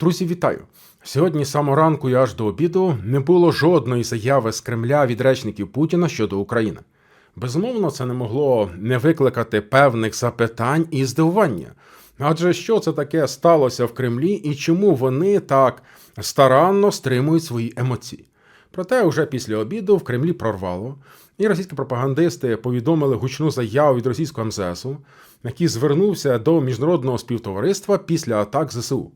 Друзі, вітаю! Сьогодні з самого ранку і аж до обіду не було жодної заяви з Кремля від речників Путіна щодо України. Безумовно, це не могло не викликати певних запитань і здивування. Адже що це таке сталося в Кремлі і чому вони так старанно стримують свої емоції? Проте, вже після обіду в Кремлі прорвало, і російські пропагандисти повідомили гучну заяву від російського МЗСу, який звернувся до міжнародного співтовариства після атак ЗСУ.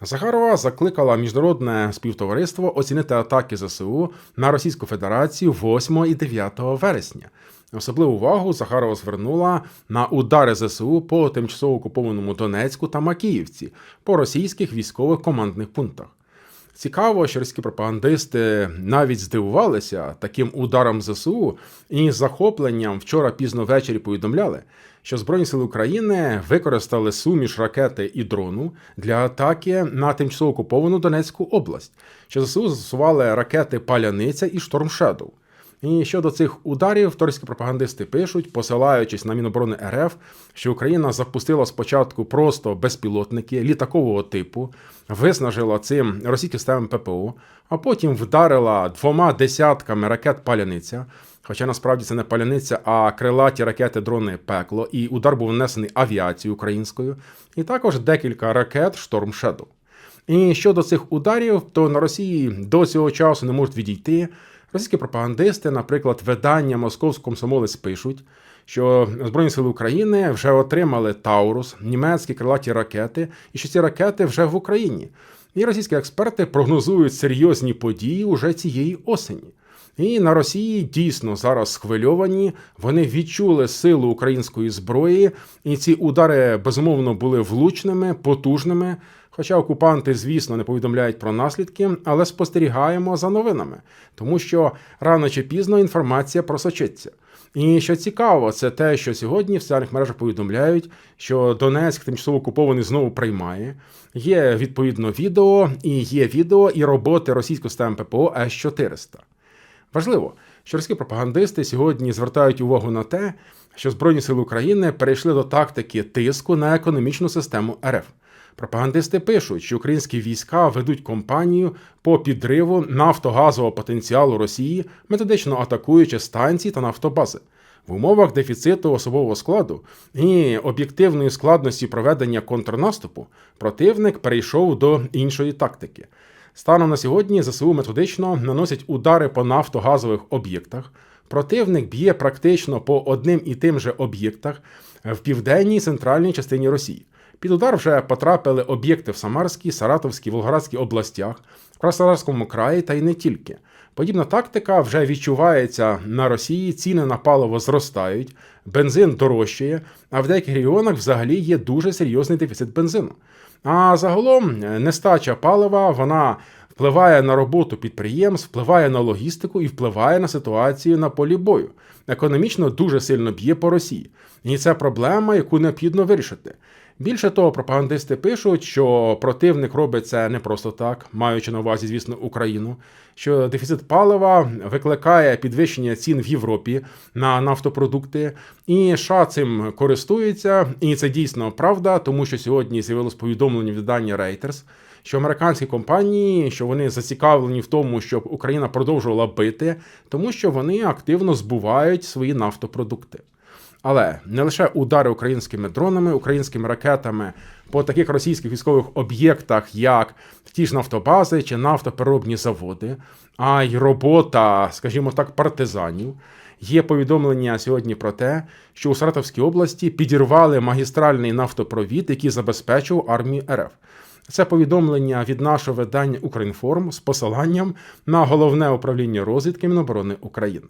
Захарова закликала міжнародне співтовариство оцінити атаки ЗСУ на Російську Федерацію 8 і 9 вересня. Особливу увагу Захарова звернула на удари ЗСУ по тимчасово окупованому Донецьку та Макіївці по російських військових командних пунктах. Цікаво, що російські пропагандисти навіть здивувалися таким ударом ЗСУ і захопленням вчора пізно ввечері повідомляли, що Збройні сили України використали суміш ракети і дрону для атаки на тимчасово окуповану Донецьку область, що ЗСУ застосували ракети Паляниця і Шторм Шедоу. І щодо цих ударів, торські пропагандисти пишуть, посилаючись на Міноборони РФ, що Україна запустила спочатку просто безпілотники літакового типу, виснажила цим російські системи ППО, а потім вдарила двома десятками ракет паляниця. Хоча насправді це не паляниця, а крилаті ракети дрони пекло, і удар був внесений авіацією українською, і також декілька ракет Шторм Шедоу. І щодо цих ударів, то на Росії до цього часу не можуть відійти. Російські пропагандисти, наприклад, видання Московського комсомолець пишуть, що Збройні сили України вже отримали Таурус, німецькі крилаті ракети, і що ці ракети вже в Україні. І російські експерти прогнозують серйозні події уже цієї осені. І на Росії дійсно зараз схвильовані. Вони відчули силу української зброї, і ці удари безумовно були влучними, потужними. Хоча окупанти, звісно, не повідомляють про наслідки, але спостерігаємо за новинами, тому що рано чи пізно інформація просочиться. І що цікаво, це те, що сьогодні в соціальних мережах повідомляють, що Донецьк тимчасово окупований знову приймає. Є відповідно відео, і є відео і роботи російського системи ППО С-400. Важливо, що російські пропагандисти сьогодні звертають увагу на те, що Збройні сили України перейшли до тактики тиску на економічну систему РФ. Пропагандисти пишуть, що українські війська ведуть кампанію по підриву нафтогазового потенціалу Росії, методично атакуючи станції та нафтобази. В умовах дефіциту особового складу і об'єктивної складності проведення контрнаступу противник перейшов до іншої тактики. Станом на сьогодні ЗСУ методично наносять удари по нафтогазових об'єктах. Противник б'є практично по одним і тим же об'єктах в південній центральній частині Росії. Під удар вже потрапили об'єкти в Самарській, Саратовській, Волгоградській областях, в Краснодарському краї та й не тільки. Подібна тактика вже відчувається на Росії, ціни на паливо зростають, бензин дорожчає, а в деяких регіонах взагалі є дуже серйозний дефіцит бензину. А загалом нестача палива вона впливає на роботу підприємств, впливає на логістику і впливає на ситуацію на полі бою. Економічно дуже сильно б'є по Росії. І це проблема, яку необхідно вирішити. Більше того, пропагандисти пишуть, що противник робить це не просто так, маючи на увазі, звісно, Україну. Що дефіцит палива викликає підвищення цін в Європі на нафтопродукти, і США цим користується, і це дійсно правда, тому що сьогодні з'явилось повідомлення в видання Reuters, що американські компанії, що вони зацікавлені в тому, щоб Україна продовжувала бити, тому що вони активно збувають свої нафтопродукти. Але не лише удари українськими дронами, українськими ракетами по таких російських військових об'єктах, як ті ж нафтобази чи нафтопереробні заводи, а й робота, скажімо так, партизанів. Є повідомлення сьогодні про те, що у Саратовській області підірвали магістральний нафтопровід, який забезпечував армію РФ. Це повідомлення від нашого видання Українформ з посиланням на головне управління розвідки Міноборони України.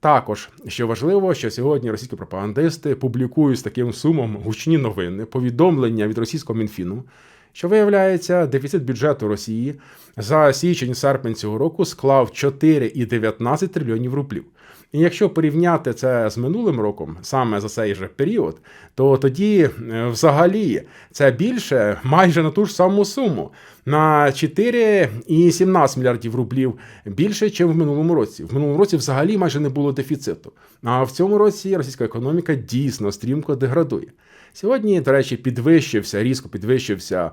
Також що важливо, що сьогодні російські пропагандисти публікують з таким сумом гучні новини, повідомлення від російського мінфіну, що виявляється, дефіцит бюджету Росії за січень-серпень цього року склав 4,19 трильйонів рублів. І якщо порівняти це з минулим роком, саме за цей же період, то тоді е, взагалі це більше майже на ту ж саму суму на 4,17 мільярдів рублів більше, ніж в минулому році. В минулому році взагалі майже не було дефіциту. А в цьому році російська економіка дійсно стрімко деградує. Сьогодні, до речі, підвищився, різко підвищився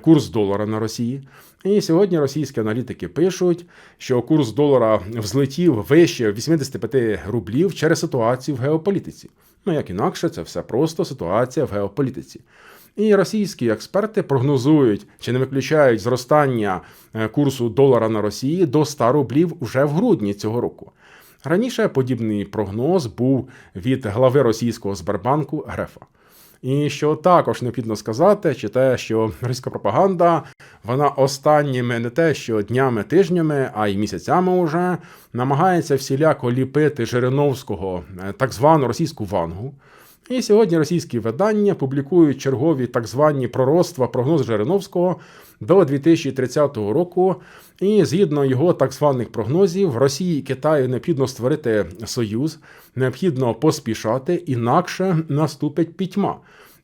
курс долара на Росії. І сьогодні російські аналітики пишуть, що курс долара взлетів вище 85 рублів через ситуацію в геополітиці. Ну як інакше, це все просто ситуація в геополітиці. І російські експерти прогнозують чи не виключають зростання е, курсу долара на Росії до 100 рублів вже в грудні цього року. Раніше подібний прогноз був від глави російського Сбербанку Грефа. І що також необхідно сказати, чи те, що російська пропаганда, вона останніми не те, що днями, тижнями, а й місяцями вже намагається всіляко ліпити Жириновського е, так звану російську вангу. І сьогодні російські видання публікують чергові так звані пророцтва прогноз Жириновського до 2030 року. І згідно його так званих прогнозів, Росії і Китаю необхідно створити союз, необхідно поспішати, інакше наступить пітьма.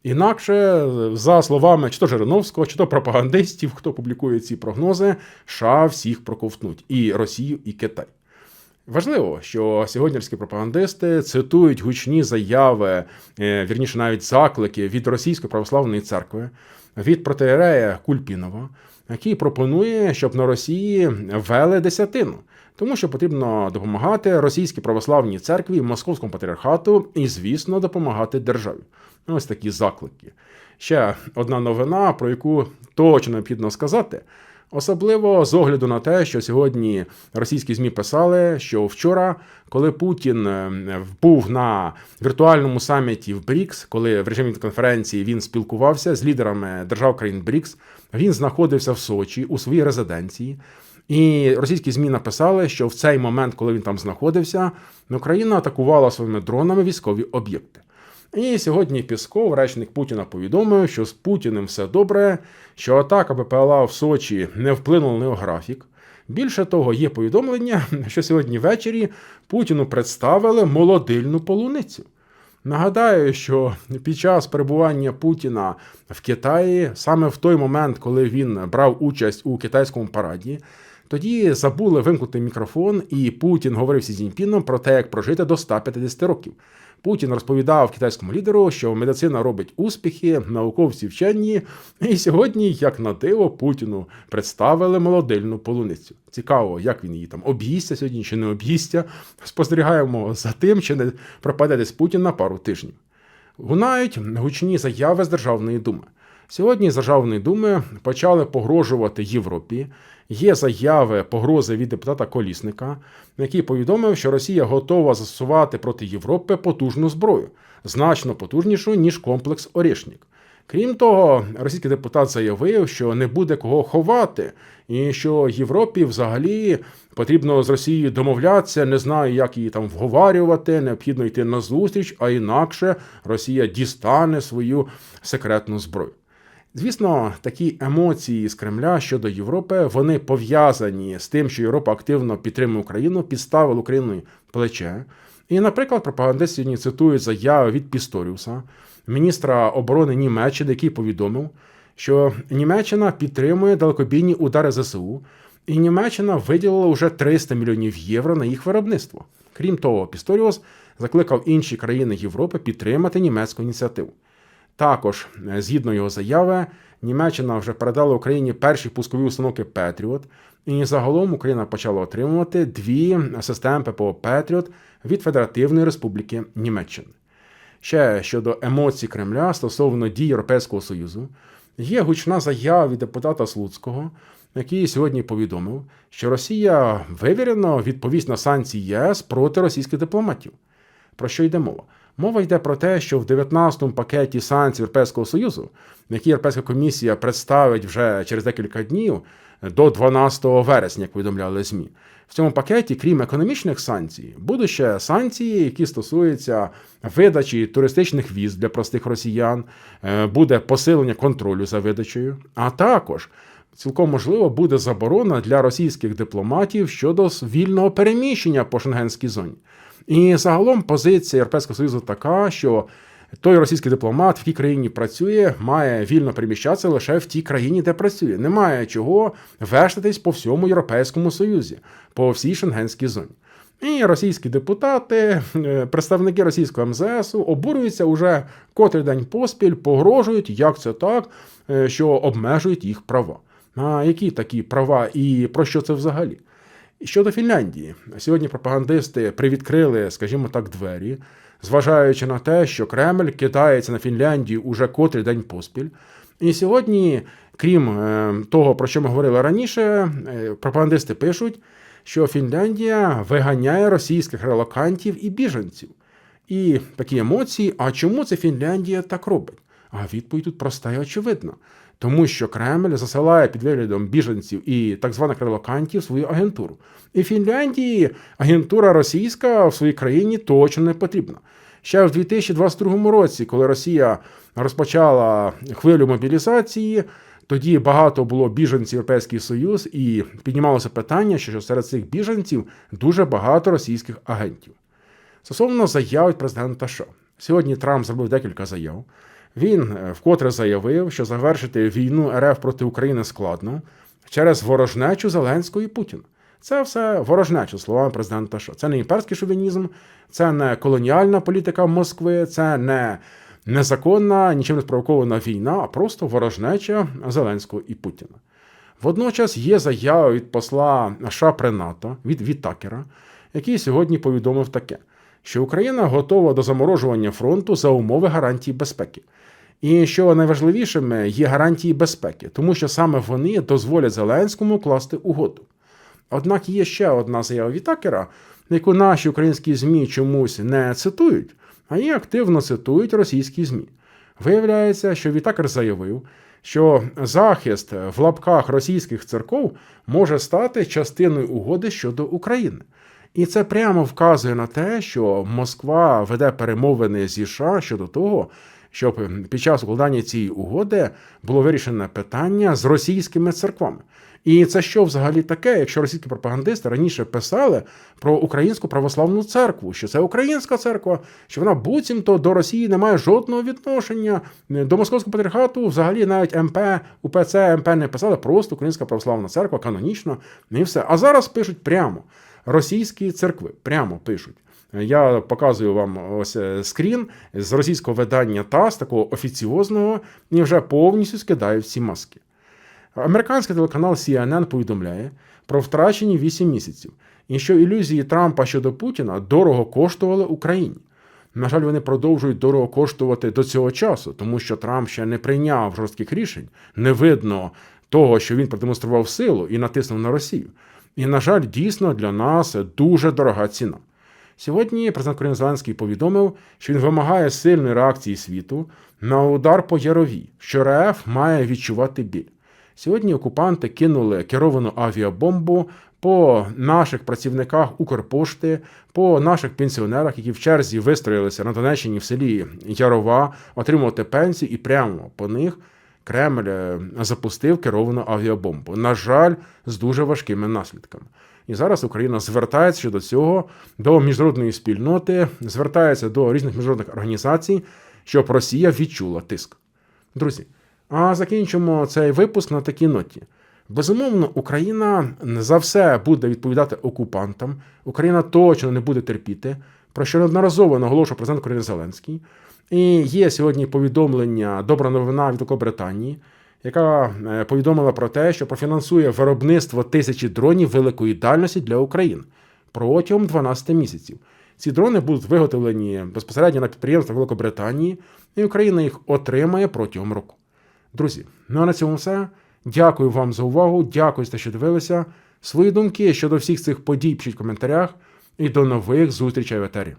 Інакше, за словами чи то Жириновського, чи то пропагандистів, хто публікує ці прогнози, США всіх проковтнуть і Росію, і Китай. Важливо, що сьогоднішні пропагандисти цитують гучні заяви, е, вірніше навіть заклики від Російської православної церкви, від протиерея Кульпінова, який пропонує, щоб на Росії ввели десятину, тому що потрібно допомагати російській православній церкві, московському патріархату і, звісно, допомагати державі. Ось такі заклики. Ще одна новина, про яку точно необхідно сказати. Особливо з огляду на те, що сьогодні російські змі писали, що вчора, коли Путін е, був на віртуальному саміті в БРІКС, коли в режимі конференції він спілкувався з лідерами держав країн БРІКС, він знаходився в Сочі у своїй резиденції. І російські змі написали, що в цей момент, коли він там знаходився, Україна атакувала своїми дронами військові об'єкти. І сьогодні Пісков, речник Путіна, повідомив, що з Путіним все добре, що атака БПЛА в Сочі не вплинула на графік. Більше того, є повідомлення, що сьогодні ввечері Путіну представили молодильну полуницю. Нагадаю, що під час перебування Путіна в Китаї, саме в той момент, коли він брав участь у китайському параді, тоді забули вимкнути мікрофон, і Путін говорив зі Зіньпіном про те, як прожити до 150 років. Путін розповідав китайському лідеру, що медицина робить успіхи, науковці вчені. І сьогодні, як на диво, Путіну представили молодильну полуницю. Цікаво, як він її там об'їсться сьогодні чи не об'їсться. Спостерігаємо за тим, чи не пропаде десь Путін на пару тижнів. Лунають гучні заяви з Державної думи. Сьогодні з Державної думи почали погрожувати Європі. Є заяви погрози від депутата Колісника, який повідомив, що Росія готова застосувати проти Європи потужну зброю, значно потужнішу ніж комплекс Орішнік. Крім того, російський депутат заявив, що не буде кого ховати, і що Європі взагалі потрібно з Росією домовлятися, не знаю, як її там вговарювати, необхідно йти на зустріч, а інакше Росія дістане свою секретну зброю. Звісно, такі емоції з Кремля щодо Європи вони пов'язані з тим, що Європа активно підтримує Україну, підставила Україну плече. І, наприклад, пропагандисти сьогодні цитують заяви від Пісторіуса, міністра оборони Німеччини, який повідомив, що Німеччина підтримує далекобійні удари ЗСУ, і Німеччина виділила вже 300 мільйонів євро на їх виробництво. Крім того, Пісторіус закликав інші країни Європи підтримати німецьку ініціативу. Також, е, згідно його заяви, Німеччина вже передала Україні перші пускові установки Петріот, і загалом Україна почала отримувати дві системи ППО Петріот від Федеративної Республіки Німеччини. Ще щодо емоцій Кремля стосовно дій Європейського Союзу, є гучна заява від депутата Слуцького, який сьогодні повідомив, що Росія вивірено відповість на санкції ЄС проти російських дипломатів. Про що йде мова? Мова йде про те, що в 19-му пакеті санкцій Європейського Союзу, які Європейська комісія представить вже через декілька днів до 12 вересня, як повідомляли ЗМІ. В цьому пакеті, крім економічних санкцій, будуть ще санкції, які стосуються видачі туристичних віз для простих росіян, е, буде посилення контролю за видачею, а також цілком можливо буде заборона для російських дипломатів щодо вільного переміщення по шенгенській зоні. І загалом позиція Європейського Союзу така, що той російський дипломат, в тій країні працює, має вільно переміщатися лише в тій країні, де працює. Немає чого вештатись по всьому Європейському Союзі, по всій Шенгенській зоні. І російські депутати, е, представники російського МЗСу обурюються уже котрий день поспіль, погрожують, як це так, е, що обмежують їх права. А які такі права і про що це взагалі? Щодо Фінляндії, сьогодні пропагандисти привідкрили, скажімо так, двері, зважаючи на те, що Кремль кидається на Фінляндію уже котрий день поспіль. І сьогодні, крім е, того, про що ми говорили раніше, е, пропагандисти пишуть, що Фінляндія виганяє російських релокантів і біженців. І такі емоції, а чому це Фінляндія так робить? А відповідь тут проста і очевидна. Тому що Кремль засилає під виглядом біженців і так званих релокантів свою агентуру. І Фінляндії агентура російська в своїй країні точно не потрібна. Ще в 2022 році, коли Росія розпочала хвилю мобілізації, тоді багато було біженців Європейський Союз, і піднімалося питання, що серед цих біженців дуже багато російських агентів. Стосовно заяв президента США. Сьогодні Трамп зробив декілька заяв. Він е, вкотре заявив, що завершити війну РФ проти України складно через ворожнечу Зеленського і Путіна. Це все ворожнеча словами президента США. Це не імперський шовінізм, це не колоніальна політика Москви, це не незаконна, нічим не спровокована війна, а просто ворожнеча Зеленського і Путіна. Водночас є заява від посла США при НАТО від Вітакера, який сьогодні повідомив таке, що Україна готова до заморожування фронту за умови гарантії безпеки. І що найважливішими є гарантії безпеки, тому що саме вони дозволять Зеленському класти угоду. Однак є ще одна заява Вітакера, яку наші українські ЗМІ чомусь не цитують, а її активно цитують російські ЗМІ. Виявляється, що Вітакер заявив, що захист в лапках російських церков може стати частиною угоди щодо України. І це прямо вказує на те, що Москва веде перемовини зі США щодо того, щоб під час укладання цієї угоди було вирішене питання з російськими церквами. І це що взагалі таке, якщо російські пропагандисти раніше писали про українську православну церкву, що це українська церква, що вона буцімто до Росії не має жодного відношення до московського патріархату, взагалі навіть МП, УПЦ, МП не писали, просто українська православна церква, канонічна, і все. А зараз пишуть прямо російські церкви, прямо пишуть. Я показую вам ось е, скрін з російського видання ТАСС, такого офіціозного, і вже повністю скидає всі маски. Американський телеканал CNN повідомляє про втрачені 8 місяців, і що ілюзії Трампа щодо Путіна дорого коштували Україні. На жаль, вони продовжують дорого коштувати до цього часу, тому що Трамп ще не прийняв жорстких рішень, не видно того, що він продемонстрував силу і натиснув на Росію. І, на жаль, дійсно для нас дуже дорога ціна. Сьогодні президент України Зеленський повідомив, що він вимагає сильної реакції світу на удар по Ярові, що РФ має відчувати біль. Сьогодні окупанти кинули керовану авіабомбу по наших працівниках Укрпошти, по наших пенсіонерах, які в черзі вистроїлися на Донеччині в селі Ярова, отримувати пенсію, і прямо по них Кремль е, запустив керовану авіабомбу. На жаль, з дуже важкими наслідками. І зараз Україна звертається щодо цього до міжнародної спільноти, звертається до різних міжнародних організацій, щоб Росія відчула тиск. Друзі, а закінчимо цей випуск на такій ноті. Безумовно, Україна за все буде відповідати окупантам. Україна точно не буде терпіти, про що неодноразово наголошував президент України Зеленський. І є сьогодні повідомлення, добра новина від Великобританії, яка е, повідомила про те, що профінансує виробництво тисячі дронів великої дальності для України протягом 12 місяців. Ці дрони будуть виготовлені безпосередньо на підприємствах Великобританії, і Україна їх отримає протягом року. Друзі, ну а на цьому все. Дякую вам за увагу. Дякую що дивилися. Свої думки щодо всіх цих подій пишіть в коментарях. І до нових зустрічей в етері.